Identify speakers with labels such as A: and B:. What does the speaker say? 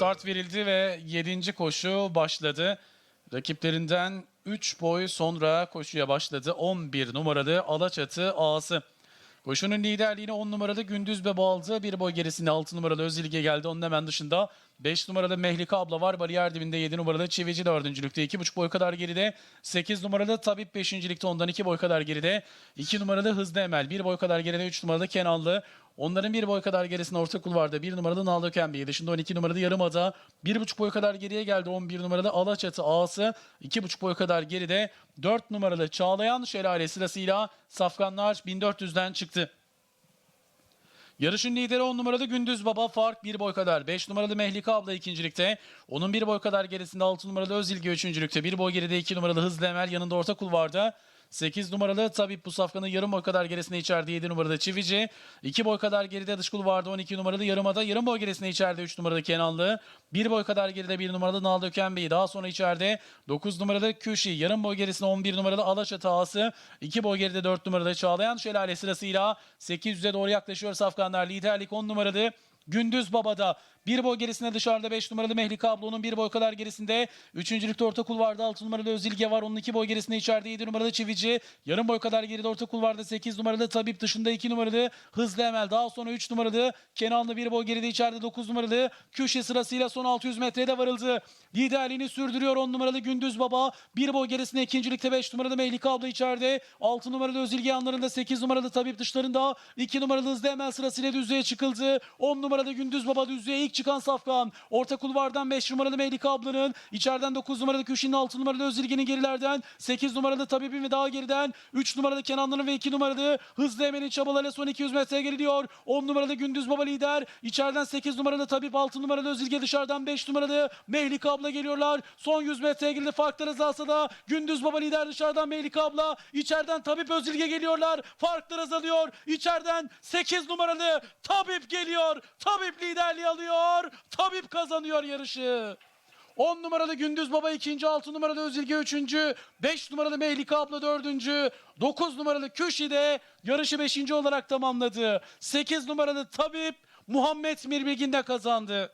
A: start verildi ve 7. koşu başladı. Rakiplerinden 3 boy sonra koşuya başladı. 11 numaralı Alaçatı Ağası. Koşunun liderliğini 10 numaralı Gündüz Bebe aldı. Bir boy gerisinde 6 numaralı Özilge geldi. Onun hemen dışında 5 numaralı Mehlika abla var. Bariyer dibinde 7 numaralı Çivici dördüncülükte. 2,5 boy kadar geride. 8 numaralı Tabip 5. ligde ondan 2 boy kadar geride. 2 numaralı Hızlı Emel. 1 boy kadar geride 3 numaralı Kenanlı. Onların bir boy kadar gerisinde orta kulvarda 1 numaralı Naldo Kembi. Dışında 12 numaralı Yarımada. 1,5 boy kadar geriye geldi 11 numaralı Alaçatı Ağası. 2,5 boy kadar geride 4 numaralı Çağlayan Şelale sırasıyla Safkanlar 1400'den çıktı. Yarışın lideri 10 numaralı Gündüz Baba fark 1 boy kadar. 5 numaralı Mehlika abla ikincilikte. Onun 1 boy kadar gerisinde 6 numaralı Özilge üçüncülükte. 1 boy geride 2 numaralı Hızlı Emel yanında orta kulvarda. 8 numaralı Tabip bu safkanın yarım boy kadar gerisinde içeride 7 numaralı Çivici. 2 boy kadar geride dış kulvarda 12 numaralı Yarımada. Yarım boy gerisinde içeride 3 numaralı Kenanlı. 1 boy kadar geride 1 numaralı Naldo Bey. Daha sonra içeride 9 numaralı Küşi. Yarım boy gerisinde 11 numaralı Alaşat Ağası. 2 boy geride 4 numaralı Çağlayan Şelale sırasıyla 800'e doğru yaklaşıyor Safkanlar. Liderlik 10 numaralı Gündüz Baba'da. Bir boy gerisinde dışarıda 5 numaralı Mehlika ablanın bir boy kadar gerisinde. Üçüncülükte orta kulvarda 6 numaralı Özilge var. Onun 2 boy gerisinde içeride 7 numaralı Çivici. Yarım boy kadar geride orta kulvarda 8 numaralı Tabip dışında 2 numaralı Hızlı Emel. Daha sonra 3 numaralı Kenanlı bir boy geride içeride 9 numaralı Köşe sırasıyla son 600 metrede varıldı. Liderliğini sürdürüyor 10 numaralı Gündüz Baba. Bir boy gerisinde ikincilikte 5 numaralı Mehlika abla içeride. 6 numaralı Özilge yanlarında 8 numaralı Tabip dışlarında. 2 numaralı Hızlı Emel sırasıyla düzlüğe çıkıldı. 10 numaralı Gündüz Baba düzlüğe ilk çıkan Safkan. Orta kulvardan 5 numaralı Mehlika ablanın. içeriden 9 numaralı Köşe'nin 6 numaralı Özilge'nin gerilerden. 8 numaralı Tabip'in ve daha geriden. 3 numaralı Kenanlı'nın ve 2 numaralı Hızlı Emel'in çabalarıyla son 200 metreye geriliyor. 10 numaralı Gündüz Baba lider. İçeriden 8 numaralı Tabip, 6 numaralı Özilge dışarıdan 5 numaralı Mehlika abla geliyorlar. Son 100 metreye girildi. Farklar azalsa da Gündüz Baba lider dışarıdan Mehlika abla. içeriden Tabip Özilge geliyorlar. Farklar azalıyor. İçeriden 8 numaralı Tabip geliyor. Tabip liderliği alıyor. Tabip kazanıyor yarışı. 10 numaralı Gündüz Baba ikinci, 6 numaralı Özilge üçüncü, 5 numaralı Mehlika abla dördüncü, 9 numaralı Küşi de yarışı beşinci olarak tamamladı. 8 numaralı Tabip Muhammed Mirbilgin de kazandı.